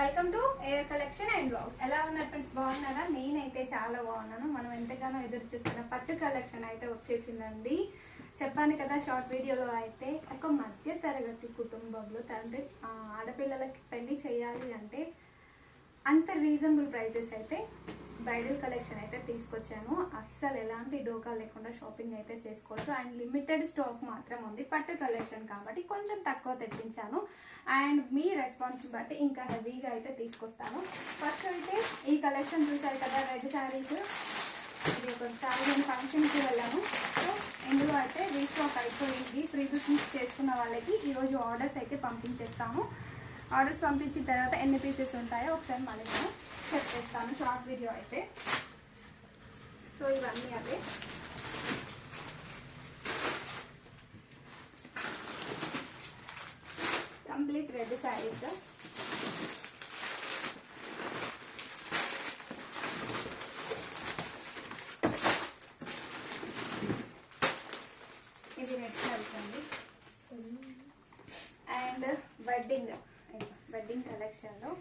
Welcome to air collection and blogs ఎలా ఉన్నారు friends బాగున్నారా? నేనైతే చాలా బాగున్నాను. మనం ఎంతగానో ఎదురు చూస్తున్న పట్టు కలెక్షన్ అయితే వచ్చేసిందండి. చెప్పాను కదా షార్ట్ వీడియోలో అయితే ఒక మధ్య తరగతి కుటుంబంలో తండ్రి ఆడపిల్లలకి పెళ్ళి చేయాలి అంటే అంత రీజనబుల్ ప్రైజెస్ అయితే బ్రైడల్ కలెక్షన్ అయితే తీసుకొచ్చాను అస్సలు ఎలాంటి డోకా లేకుండా షాపింగ్ అయితే చేసుకోవచ్చు. అండ్ లిమిటెడ్ స్టాక్ మాత్రం ఉంది. పట్టు కలెక్షన్ కాబట్టి కొంచెం తక్కువ తెప్పించాను. అండ్ మీ రెస్పాన్స్ బట్టి ఇంకా హెవీగా అయితే తీసుకొస్తాను. ఫస్ట్ అయితే ఈ కలెక్షన్ చూసారు కదా రెడ్ శారీస్. ఇది ఒక శారీ ఫంక్షన్కి వెళ్ళాను సో ఇందులో అయితే రీస్టాక్ అయిపోయింది. ప్రీ బుకింగ్స్ చేసుకున్న వాళ్ళకి ఈరోజు ఆర్డర్స్ అయితే పంపించేస్తాము. ఆర్డర్స్ పంపించిన తర్వాత ఎన్ని పీసెస్ ఉంటాయో ఒకసారి మళ్ళీ నేను చెక్ చేస్తాను. షార్ట్ వీడియో అయితే. సో ఇవన్నీ అవే. కంప్లీట్ రెడ్ శారీస్ ఇది రెడ్ శారీస్ అండి అండ్ వెడ్డింగ్ వెడ్డింగ్ కలెక్షన్లో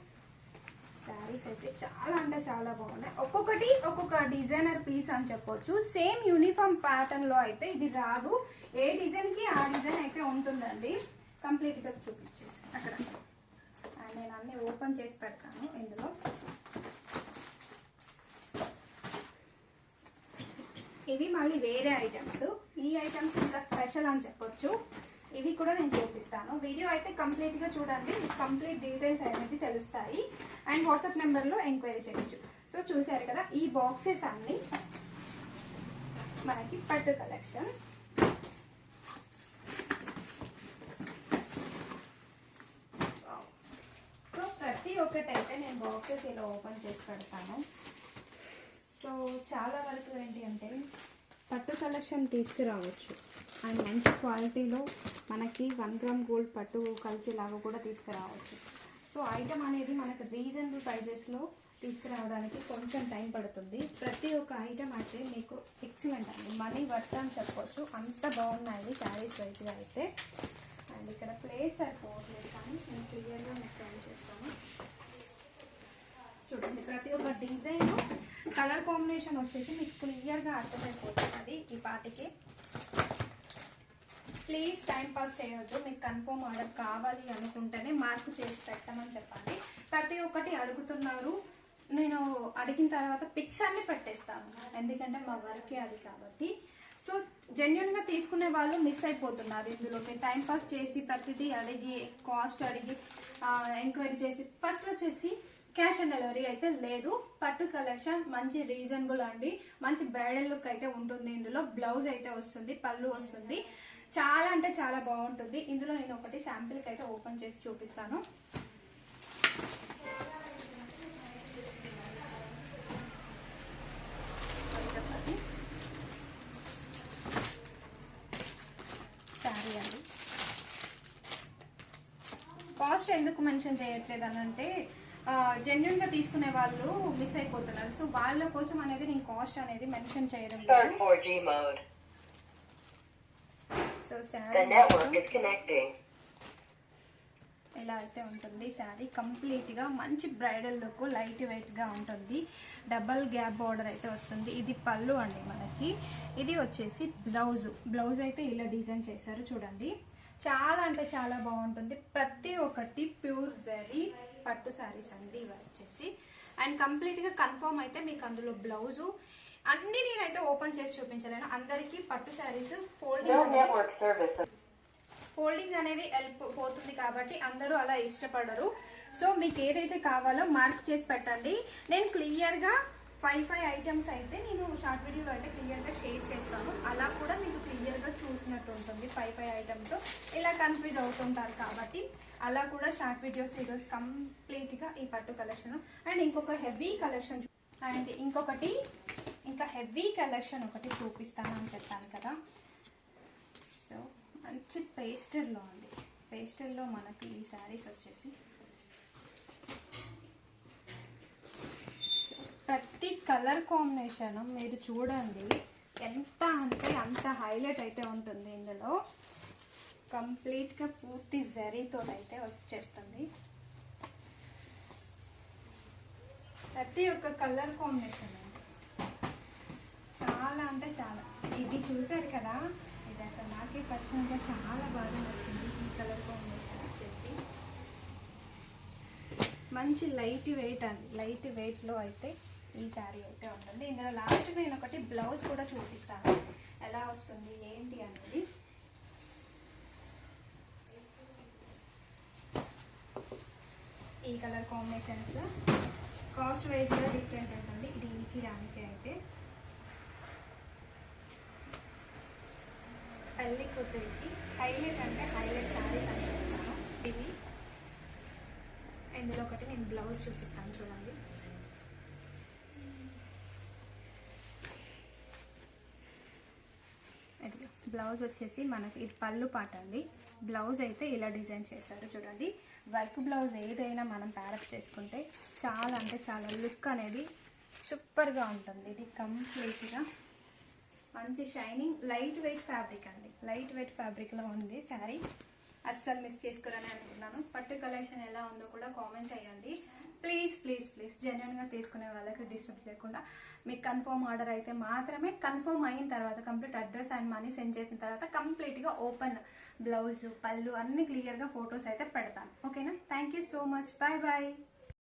శారీస్ అయితే చాలా అంటే చాలా బాగున్నాయి. ఒక్కొక్కటి ఒక్కొక్క డిజైనర్ పీస్ అని చెప్పొచ్చు. సేమ్ యూనిఫామ్ ప్యాటర్న్లో అయితే ఇది రాదు. ఏ డిజైన్కి ఆ డిజైన్ అయితే ఉంటుందండి. కంప్లీట్గా చూపించేసి అక్కడ. నేను అన్ని ఓపెన్ చేసి పెడతాను ఇందులో. ఇవి మళ్ళీ వేరే ఐటమ్స్ ఈ ఐటమ్స్ స్పెషల్ అని చెప్పొచ్చు. ఇవి కూడా నేను చూపిస్తాను. వీడియో అయితే కంప్లీట్గా చూడండి. కంప్లీట్ డీటెయిల్స్ అనేది తెలుస్తాయి. అండ్ వాట్సాప్ నెంబర్లో ఎంక్వైరీ చేయొచ్చు. సో చూసారు కదా ఈ బాక్సెస్ అన్ని మనకి పట్టు కలెక్షన్. సో ప్రతి ఒక్కటైతే నేను బాక్సెస్ ఇలా ఓపెన్ చేసి పెడతాను. సో చాలా వరకు ఏంటి అంటే పట్టు కలెక్షన్ తీసుకురావచ్చు. అండ్ మంచి క్వాలిటీలో మనకి వన్ గ్రామ్ గోల్డ్ పట్టు కలిసేలాగా కూడా తీసుకురావచ్చు. సో ఐటమ్ అనేది మనకు రీజనబుల్ ప్రైజెస్లో తీసుకురావడానికి కొంచెం టైం పడుతుంది. ప్రతి ఒక్క ఐటమ్ అయితే మీకు ఎక్సలెంట్ అండి. మనీ వర్త్ అని చెప్పొచ్చు. అంత బాగున్నాయి శారీస్ వైజ్గా అయితే. అండ్ ఇక్కడ ప్లేస్ సరిపోవట్లేదు కానీ నేను క్లియర్గా మీకు సెండ్ చేస్తాను. చూడండి ప్రతి ఒక్క డిజైన్ కలర్ కాంబినేషన్ వచ్చేసి మీకు క్లియర్గా అర్థమైపోతుంది ఈ పాటికి. ప్లీజ్ టైం పాస్ చేయొద్దు మీకు కన్ఫర్మ్ ఆర్డర్ కావాలి అనుకుంటేనే మార్పు చేసి పెట్టమని చెప్పండి. ప్రతి ఒక్కటి అడుగుతున్నారు. నేను అడిగిన తర్వాత పిక్స్ అన్ని పెట్టేస్తాను ఎందుకంటే మా వర్కే అది కాబట్టి. సో జెన్యున్గా తీసుకునే వాళ్ళు మిస్ అయిపోతున్నారు ఇందులోకి. టైం పాస్ చేసి ప్రతిదీ అడిగి కాస్ట్ అడిగి ఎంక్వైరీ చేసి ఫస్ట్ వచ్చేసి క్యాష్ ఆన్ డెలివరీ అయితే లేదు. పట్టు కలెక్షన్ మంచి రీజనబుల్ అండి. మంచి బ్రైడల్ లుక్ అయితే ఉంటుంది ఇందులో. బ్లౌజ్ అయితే వస్తుంది పళ్ళు వస్తుంది. చాలా అంటే చాలా బాగుంటుంది. ఇందులో నేను ఒకటి శాంపిల్కి అయితే ఓపెన్ చేసి చూపిస్తాను. శారీ అండి. కాస్ట్ ఎందుకు మెన్షన్ చేయట్లేదు అని అంటే జెన్యున్గా తీసుకునే వాళ్ళు మిస్ అయిపోతున్నారు. సో వాళ్ళ కోసం అనేది నేను కాస్ట్ అనేది మెన్షన్ చేయడం లేదు. So The sari network is connecting. ఇలా అయితే ఉంటుంది శారీ కంప్లీట్గా మంచి బ్రైడల్ లుక్ లైట్ వెయిట్గా ఉంటుంది. డబల్ గ్యాప్ బార్డర్ అయితే వస్తుంది. ఇది పళ్ళు అండి మనకి. ఇది వచ్చేసి బ్లౌజ్. బ్లౌజ్ అయితే ఇలా డిజైన్ చేశారు చూడండి. చాలా అంటే చాలా బాగుంటుంది. ప్రతి ఒక్కటి ప్యూర్ జరీ పట్టు శారీస్ అండి ఇవి వచ్చేసి. అండ్ కంప్లీట్గా కన్ఫర్మ్ అయితే మీకు అందులో బ్లౌజు అన్ని నేనైతే ఓపెన్ చేసి చూపించలేను. అందరికీ పట్టు శారీస్ ఫోల్డింగ్. ఫోల్డింగ్ అనేది వెళ్ళిపోతుంది కాబట్టి అందరూ అలా ఇష్టపడరు. సో మీకు ఏదైతే కావాలో మార్క్ చేసి పెట్టండి. నేను క్లియర్గా ఫైవ్ ఫైవ్ ఐటమ్స్ అయితే నేను షార్ట్ వీడియోలో అయితే క్లియర్గా షేర్ చేస్తాను. అలా కూడా మీకు క్లియర్గా చూసినట్టు ఉంటుంది ఫైవ్ ఫైవ్ ఐటమ్స్ ఇలా కన్ఫ్యూజ్ అవుతుంటారు కాబట్టి అలా కూడా షార్ట్ వీడియోస్ ఈరోజు కంప్లీట్గా ఈ పట్టు కలెక్షన్ అండ్ ఇంకొక హెవీ కలెక్షన్ అండ్ ఇంకొకటి ఇంకా హెవీ కలెక్షన్ ఒకటి చూపిస్తాను అని చెప్పాను కదా. సో మంచి పేస్టర్లో అండి. పేస్టర్లో మనకి ఈ శారీస్ వచ్చేసి. ప్రతి కలర్ కాంబినేషన్ మీరు చూడండి. ఎంత అంటే అంత హైలైట్ అయితే ఉంటుంది ఇందులో. కంప్లీట్గా పూర్తి జరీతో అయితే వచ్చేస్తుంది. ప్రతి ఒక్క కలర్ కాంబినేషన్ అండి చాలా. ఇది చూసారు కదా? ఇది అసలు నాకే పర్సనల్గా చాలా బాగా నచ్చింది ఈ కలర్ కాంబినేషన్ వచ్చేసి. మంచి లైట్ వెయిట్ అండి. లైట్ వెయిట్లో అయితే ఈ శారీ అయితే ఉంటుంది. ఇందులో లాస్ట్ నేను ఒకటి బ్లౌజ్ కూడా చూపిస్తాను. ఎలా వస్తుంది ఏంటి అనేది. ఈ కలర్ కాంబినేషన్స్ కాస్ట్ వైజ్గా డిఫరెంట్ ఉంటుంది. దీనికి దానికి అయితే పల్లి కూతురికి హైలైట్ అంటే హైలైట్ శారీస్ అని చెప్తాను. ఇవి. ఇందులో ఒకటి నేను బ్లౌజ్ చూపిస్తాను చూడండి. బ్లౌజ్ వచ్చేసి మనకి ఇది పళ్ళు పాట అండి. బ్లౌజ్ అయితే ఇలా డిజైన్ చేశారు చూడండి. వర్క్ బ్లౌజ్ ఏదైనా మనం ప్యారప్ చేసుకుంటే చాలా అంటే చాలా లుక్ అనేది సూపర్గా ఉంటుంది. ఇది కంప్లీట్గా మంచి షైనింగ్ లైట్ వెయిట్ ఫ్యాబ్రిక్ అండి. లైట్ వెయిట్ ఫ్యాబ్రిక్లో ఉంది శారీ. అస్సలు మిస్ చేసుకోరని అనుకున్నాను. పట్టు కలెక్షన్ ఎలా ఉందో కూడా కామెంట్ చేయండి. ప్లీజ్ ప్లీజ్ ప్లీజ్ జెన్యున్గా తీసుకునే వాళ్ళకి డిస్టర్బ్ చేయకుండా మీకు కన్ఫర్మ్ ఆర్డర్ అయితే మాత్రమే కన్ఫర్మ్ అయిన తర్వాత complete address and money send చేసిన తర్వాత కంప్లీట్గా ఓపెన్ బ్లౌజ్ పళ్ళు అన్ని క్లియర్గా ఫొటోస్ అయితే పెడతాను. ఓకేనా thank you so much bye bye